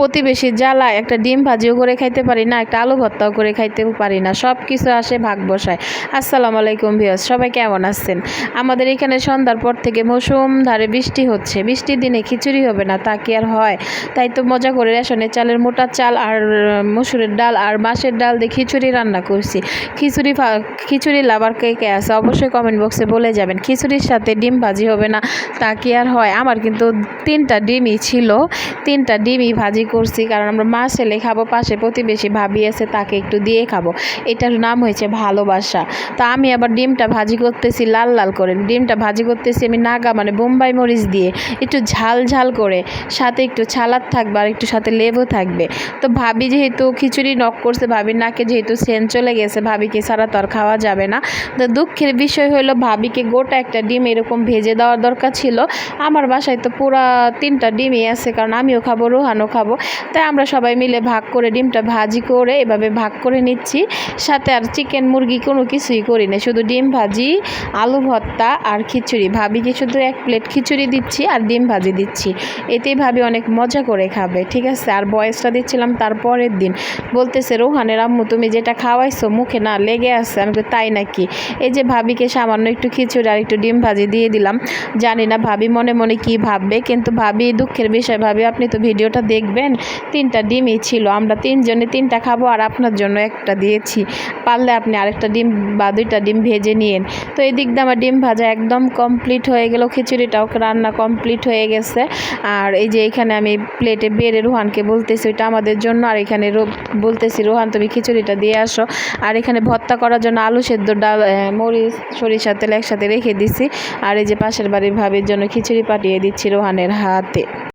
প্রতিবেশীর জ্বালায় একটা ডিম ভাজিও করে খাইতে পারি না, একটা আলু ভর্তাও করে খাইতে পারি না সব কিছু আসে ভাগ বসায়। আসসালামু আলাইকুম ভিউয়ার্স, সবাই কেমন আছেন? আমাদের এখানে সন্ধ্যার পর থেকে মৌসুম ধারে বৃষ্টি হচ্ছে, বৃষ্টির দিনে খিচুড়ি হবে না, তা কি আর হয়? তাই তো মজা করে রেশনের চালের মোটা চাল আর মসুরের ডাল আর বাঁশের ডাল দিয়ে খিচুড়ি রান্না করছি। খিচুড়ি খিচুড়ি লাভার কে কে আছে অবশ্যই কমেন্ট বক্সে বলে যাবেন, খিচুড়ির সাথে ডিম ভাজি হবে না, তা কি আর হয়? আমার কিন্তু তিনটা ডিমই ছিল তিনটা ডিমই ভাজি করছি, কারণ আমরা মা ছেলে খাব, পাশে প্রতিবেশী ভাবি আছে, তাকে একটু দিয়ে খাব। এটার নাম হয়েছে ভালোবাসা। তা আমি আবার ডিমটা ভাজি করতেছি লাল লাল করে। ডিমটা ভাজি করতেছি আমি নাগা মানে বোম্বাই মরিচ দিয়ে। একটু ঝাল ঝাল করে। সাথে একটু ছালাদ থাকবে আর একটু সাথে লেবু থাকবে। তো ভাবি যেহেতু খিচুড়ি নক করছে, ভাবির নাকে যেহেতু সেন চলে গেছে, ভাবিকে ছাড়া তো আর খাওয়া যাবে না। তো দুঃখের বিষয় হলো, ভাবিকে গোটা একটা ডিম এরকম ভেজে দেওয়ার দরকার ছিল। আমার বাসায় তো পুরা তিনটা ডিমই আছে, কারণ আমিও খাব রোহানও খাব। তাই আমরা সবাই মিলে ভাগ করে ডিমটা ভাজি করে এভাবে ভাগ করে নিচ্ছি। সাথে আর চিকেন মুরগি কোনো কিছুই করি না শুধু ডিম ভাজি আলু ভর্তা আর খিচুড়ি। ভাবিকে শুধু এক প্লেট খিচুড়ি দিচ্ছি আর ডিম ভাজি দিচ্ছি। এতেই ভাবি অনেক মজা করে খাবে ঠিক আছে? আর বয়সটা দিচ্ছিলাম তারপরের দিন। বলতেছে রোহানের আম্মু তুমি যেটা খাওয়াইছো মুখে না লেগে আছে? আমি বলি, তাই নাকি? এই যে ভাবিকে সামান্য একটু খিচুড়ি আর একটু ডিম ভাজি দিয়ে দিলাম। জানি না ভাবি মনে মনে কি ভাববে কিন্তু ভাবি দুঃখের বিষয় ভাবি আপনি তো ভিডিওটা দেখবেন, তিনটা ডিমই ছিল। আমরা তিনজনে তিনটা খাব আর আপনার জন্য একটা দিয়েছি। পারলে আপনি আরেকটা ডিম বা দুইটা ডিম ভেজে নিয়েন। তো এই দিক দিয়ে আমার ডিম ভাজা একদম কমপ্লিট হয়ে গেল, খিচুড়িটাও রান্না কমপ্লিট হয়ে গেছে। আর এই যে এখানে আমি প্লেটে বেড়ে রোহানকে বলতেছি, ওইটা আমাদের জন্য। আর এখানে বলতেছি, রোহান, তুমি খিচুড়িটা দিয়ে আসো। আর এখানে ভর্তা করার জন্য আলু সেদ্ধ ডাল মরিচ, সরিষার তেল একসাথে রেখে দিছি। আর এই যে পাশের বাড়ির ভাবির জন্য খিচুড়ি পাঠিয়ে দিচ্ছি রোহানের হাতে।